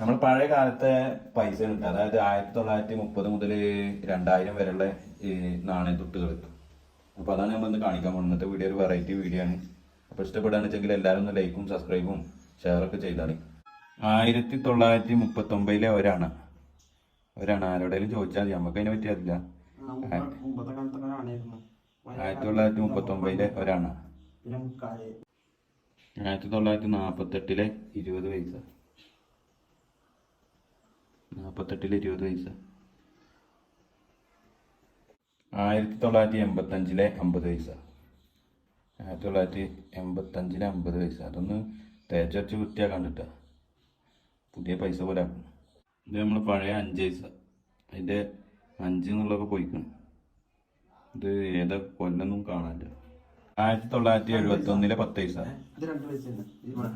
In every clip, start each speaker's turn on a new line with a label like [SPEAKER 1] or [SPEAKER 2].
[SPEAKER 1] നമ്മൾ പഴയ കാലത്തെ പൈസ ഉണ്ട് അതായത് ആയിരത്തി തൊള്ളായിരത്തി മുപ്പത് മുതൽ രണ്ടായിരം വരെയുള്ള നാണയ തുട്ടുകൾ അപ്പോൾ അതാണ് നമ്മൾ ഇന്ന് കാണിക്കാൻ പോകുന്നത്. ഇന്നത്തെ വീഡിയോ ഒരു വെറൈറ്റി വീഡിയോ ആണ്. അപ്പോൾ ഇഷ്ടപ്പെടുകയാണെന്ന് വെച്ചെങ്കിൽ എല്ലാവരും ഒന്ന് ലൈക്കും സബ്സ്ക്രൈബും ഷെയറൊക്കെ ചെയ്താണ് ആയിരത്തി തൊള്ളായിരത്തി മുപ്പത്തൊമ്പതിലെ ഒരാണ്. ഒരാണ്. ആരോടെങ്കിലും ചോദിച്ചാൽ മതി. നമുക്ക് അതിനെ പറ്റി അറിയില്ല. ആയിരത്തി തൊള്ളായിരത്തി മുപ്പത്തൊമ്പതിലെ ഒരാണ്. ആയിരത്തി തൊള്ളായിരത്തി നാൽപ്പത്തെട്ടിലെ ഇരുപത് പൈസ നാൽപ്പത്തെട്ടിലെ ഇരുപത് പൈസ ആയിരത്തി തൊള്ളായിരത്തി എൺപത്തഞ്ചിലെ അമ്പത് പൈസ ആയിരത്തി തൊള്ളായിരത്തി എൺപത്തഞ്ചിലെ അമ്പത് പൈസ അതൊന്ന് തേച്ചരച്ച് വൃത്തിയാക്കാൻ കിട്ടുക പുതിയ പൈസ പോലെ ഇത് നമ്മൾ പഴയ അഞ്ച് പൈസ. അതിന്റെ അഞ്ച് എന്നുള്ളതൊക്കെ പോയിക്കണം. ഇത് ഏതാ കൊല്ലൊന്നും കാണാനില്ല. ആയിരത്തി തൊള്ളായിരത്തി എഴുപത്തി ഒന്നിലെ പത്ത് പൈസ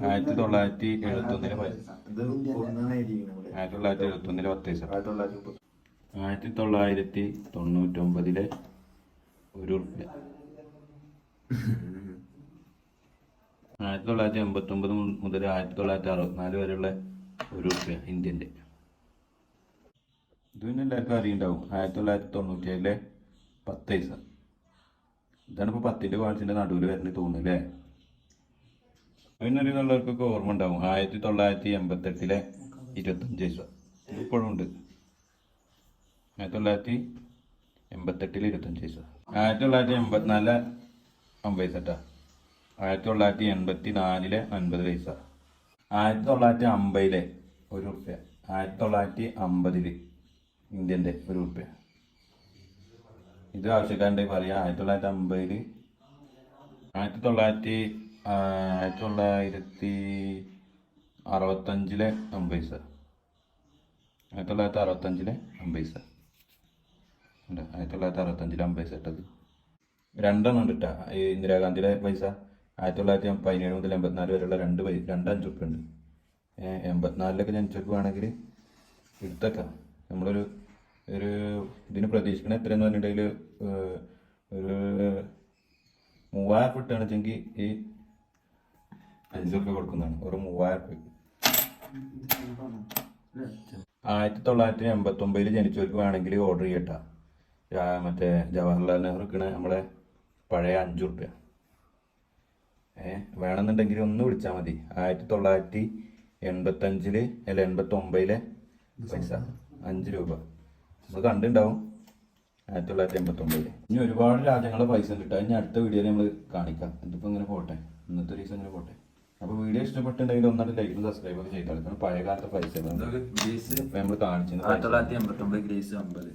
[SPEAKER 1] ആയിരത്തി തൊള്ളായിരത്തി എഴുപത്തി ഒന്നിലെ. ആയിരത്തി തൊള്ളായിരത്തി എഴുപത്തി ഒന്നിലെ പത്ത് പൈസ.
[SPEAKER 2] ആയിരത്തി തൊള്ളായിരത്തി
[SPEAKER 1] തൊണ്ണൂറ്റി ഒമ്പതിലെ തൊണ്ണൂറ്റൊമ്പതിലെ ഒരു റുപ്യ ആയിരത്തി തൊള്ളായിരത്തി എൺപത്തി ഒമ്പത് മുതൽ ആയിരത്തി തൊള്ളായിരത്തി അറുപത്തിനാല് വരെയുള്ള ഒരു റുപ്യ ഇന്ത്യന്റെ. ഇത് പിന്നെ എല്ലാവർക്കും അറിയുണ്ടാവും. ആയിരത്തി തൊള്ളായിരത്തി തൊണ്ണൂറ്റി ഏഴിലെ പത്ത് പൈസ. ഇതാണ് ഇപ്പോൾ പത്തിന്റെ കോൺസിന്റെ നടുവിൽ വരുന്നത് അതിനൊരു നല്ലവർക്കൊക്കെ ഓർമ്മ ഉണ്ടാവും ആയിരത്തി തൊള്ളായിരത്തി എൺപത്തെട്ടിലെ ഇരുപത്തഞ്ച് പൈസ ഇപ്പോഴും ഉണ്ട്. ആയിരത്തി തൊള്ളായിരത്തി എൺപത്തെട്ടിൽ ഇരുപത്തഞ്ച് പൈസ ആയിരത്തി തൊള്ളായിരത്തി എൺപത്തിനാലിലെ അമ്പത് പൈസ കേട്ടോ ആയിരത്തി തൊള്ളായിരത്തി എൺപത്തി നാലിലെ അൻപത് പൈസ ആയിരത്തി തൊള്ളായിരത്തി അമ്പതിലെ ഒരു റുപ്യ ആയിരത്തി തൊള്ളായിരത്തി അമ്പതിൽ ഇന്ത്യന്റെ ഒരു റുപ്യ ഇത് ആവശ്യക്കാരുടെ പറയാം. ആയിരത്തി തൊള്ളായിരത്തി അമ്പതിൽ ആയിരത്തി തൊള്ളായിരത്തി ആയിരത്തി തൊള്ളായിരത്തി അറുപത്തഞ്ചിലെ അമ്പൈസ പൈസ ആയിരത്തി തൊള്ളായിരത്തി അറുപത്തഞ്ചിലെ അമ്പൈസ പൈസ ഉണ്ട് ആയിരത്തി തൊള്ളായിരത്തി അറുപത്തഞ്ചിലെ അമ്പൈസ ഇട്ടത്. രണ്ടെണ്ണം ഉണ്ട് കേട്ടോ ഈ ഇന്ദിരാഗാന്ധിയുടെ പൈസ ആയിരത്തി തൊള്ളായിരത്തി പതിനേഴ് മുതൽ എൺപത്തിനാല് വരെയുള്ള രണ്ട് പൈസ രണ്ട് അഞ്ച് ഉറുപ്പ്യ ഉണ്ട് എൺപത്തിനാലിലൊക്കെ ജനിച്ചവർക്ക് വേണമെങ്കിൽ എടുത്തേക്കാം നമ്മളൊരു ഒരു ഇതിന് പ്രതീക്ഷിക്കണ എത്രയെന്ന് പറഞ്ഞിട്ടുണ്ടെങ്കിൽ ഒരു മൂവായിരം ഉപ്പ് ഇട്ടാണ് വെച്ചെങ്കിൽ ഈ അഞ്ച് ഉറുപ്പ്യ കൊടുക്കുന്നതാണ്. ഒരു മൂവായിരം രൂപ ആയിരത്തി തൊള്ളായിരത്തി എൺപത്തൊമ്പതിൽ ജനിച്ചവർക്ക് വേണമെങ്കിൽ ഓർഡർ ചെയ്യട്ടാ. മറ്റേ ജവഹർലാൽ നെഹ്റുക്കിന് നമ്മളെ പഴയ അഞ്ച് റുപ്യ ഏ വേണമെന്നുണ്ടെങ്കിൽ ഒന്ന് വിളിച്ചാൽ മതി. ആയിരത്തി തൊള്ളായിരത്തി എൺപത്തഞ്ചിൽ അല്ല എൺപത്തി ഒമ്പതിലെ പൈസ. അഞ്ച് രൂപ. നമ്മൾ കണ്ടുണ്ടാവും. ആയിരത്തി തൊള്ളായിരത്തി എൺപത്തി ഒമ്പതിൽ ഇനി ഒരുപാട് രാജ്യങ്ങളെ പൈസ കിട്ടുക ഇനി അടുത്ത വീഡിയോയിൽ നമ്മൾ കാണിക്കാം. എന്നിപ്പോൾ ഇങ്ങനെ പോട്ടെ. ഇന്നത്തെ ഒരു ദിവസം ഇങ്ങനെ പോട്ടെ. അപ്പോൾ വീഡിയോ ഇഷ്ടപ്പെട്ടുണ്ടെങ്കിൽ ഒന്നായിട്ട് ലൈക്കും സബ്സ്ക്രൈബ് ഒക്കെ ചെയ്താൽ പഴയ കാലത്തെ പൈസ നമ്മൾ കാണിച്ചു
[SPEAKER 2] ആയിരത്തി തൊള്ളായിരത്തി എൺപത്തി ഒമ്പത് ഗ്രേസ് അമ്പത്.